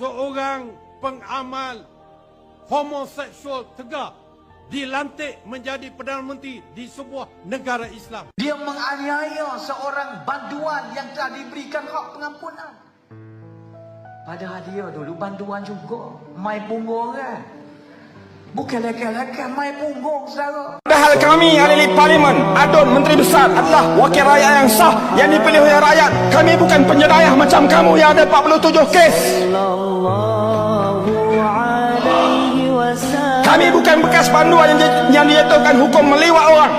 seorang pengamal homoseksual tegak dilantik menjadi Perdana Menteri di sebuah negara Islam. Dia menganiaya seorang banduan yang telah diberikan hak pengampunan. Padahal dia dulu banduan juga. Mai punggung kan. Bukan lelaki-lelaki, mai punggung saudara. Padahal kami ahli parlimen, adun menteri besar adalah wakil rakyat yang sah yang dipilih oleh rakyat. Kami bukan penjedayah macam kamu yang ada 47 kes. Kami bukan bekas panduan yang, di- yang dijatuhkan hukum meliwat orang.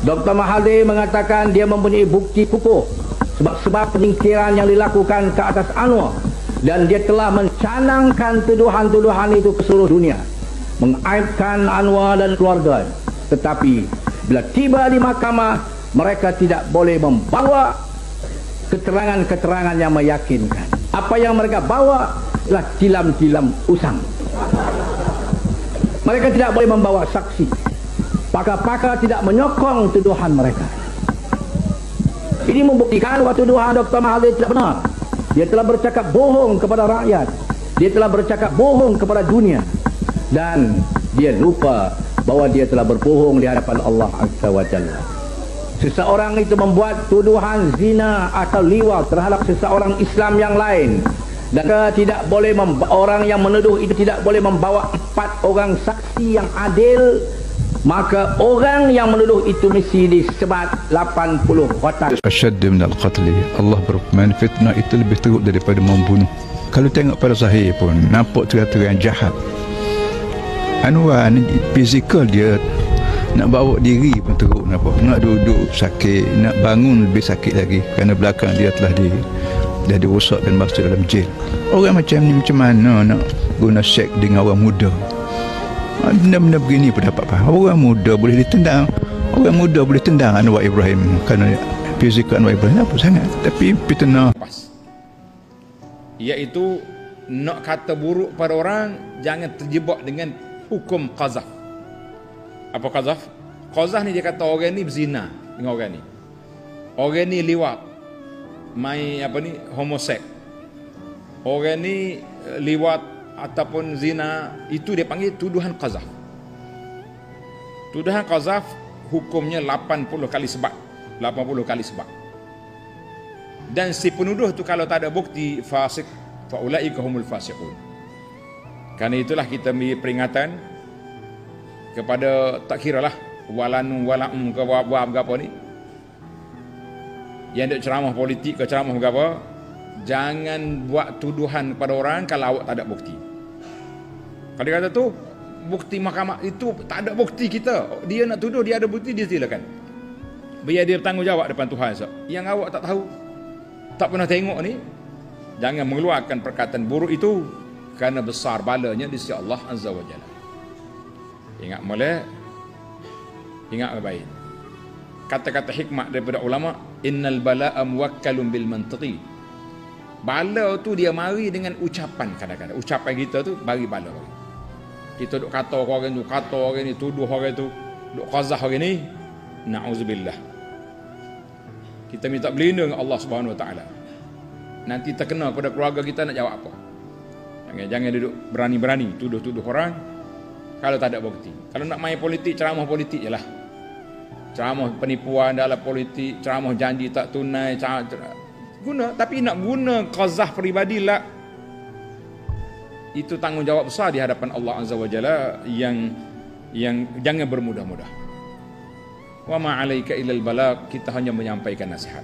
Dr. Mahathir mengatakan dia mempunyai bukti kukuh sebab-sebab penyingkiran yang dilakukan ke atas Anwar dan dia telah mencanangkan tuduhan-tuduhan itu ke seluruh dunia mengaibkan Anwar dan keluarga tetapi bila tiba di mahkamah mereka tidak boleh membawa keterangan-keterangan yang meyakinkan apa yang mereka bawa adalah tilam-tilam usang mereka tidak boleh membawa saksi pakar-pakar tidak menyokong tuduhan mereka. Ini membuktikan bahawa tuduhan Dr. Mahathir tidak benar. Dia telah bercakap bohong kepada rakyat. Dia telah bercakap bohong kepada dunia. Dan dia lupa bahawa dia telah berbohong di hadapan Allah Azza wa Jalla. Seseorang itu membuat tuduhan zina atau liwat terhadap seseorang Islam yang lain. Dan tidak boleh orang yang menuduh itu tidak boleh membawa empat orang saksi yang adil. Maka orang yang menuduh itu mesti disebat 80 kotak. Asyad min al-qatli Allah berfirman fitnah itu lebih teruk daripada membunuh. Kalau tengok pada zahir pun nampak terang-terang jahat Anwar ni fizikal dia nak bawa diri pun teruk nampak nak duduk sakit nak bangun lebih sakit lagi. Kerana belakang dia telah di dah dirosak dan masuk dalam jail. Orang macam ni macam mana nak guna seks dengan orang muda? Ah, benda-benda begini pun dapat faham. Orang muda boleh ditendang. Orang muda boleh tendang Anwar Ibrahim. Kerana fizikal Anwar Ibrahim apa sangat. Tapi lepas. Iaitu nak kata buruk pada orang jangan terjebak dengan hukum qazaf. Apa qazaf? Qazaf ni dia kata orang ni berzina dengan orang ni. Orang ni liwat mai apa ni? Homoseks orang ni eh, liwat ataupun zina itu dia panggil tuduhan qazaf. Tuduhan qazaf hukumnya 80 kali sebab 80 kali sebab dan si penuduh tu kalau tak ada bukti fasik faulaika humul fasiqun kerana itulah kita beri peringatan kepada tak kira lah walanu walam ke ke apa ni. Yang duk ceramah politik ke ceramah ke apa jangan buat tuduhan kepada orang kalau awak tak ada bukti. Kalau kata tu bukti mahkamah itu tak ada bukti kita. Dia nak tuduh dia ada bukti dia silakan. Biar dia bertanggungjawab depan Tuhan so. yang awak tak tahu tak pernah tengok ni jangan mengeluarkan perkataan buruk itu kerana besar balanya di sisi Allah Azza wa Jalla. Ingat boleh ingat baik kata-kata hikmah daripada ulama innal bala'a muwakkalun bil mantiqi. Bala tu dia mari dengan ucapan kadang-kadang. Ucapan kita tu bagi bala kita duk kata orang tu kata orang ni tuduh orang tu duk qazah orang ni na'udzubillah kita minta berlindung Allah Subhanahu Wa Taala. Nanti terkena kepada keluarga kita nak jawab apa? Jangan jangan duduk berani-berani tuduh-tuduh orang kalau tak ada bukti. Kalau nak main politik ceramah politik je lah. Ceramah penipuan dalam politik, ceramah janji tak tunai, ceramah, guna tapi nak guna qazah peribadi lah itu tanggungjawab besar di hadapan Allah Azza wa Jalla yang yang jangan bermudah-mudah. Wa ma 'alaika illal balagh kita hanya menyampaikan nasihat.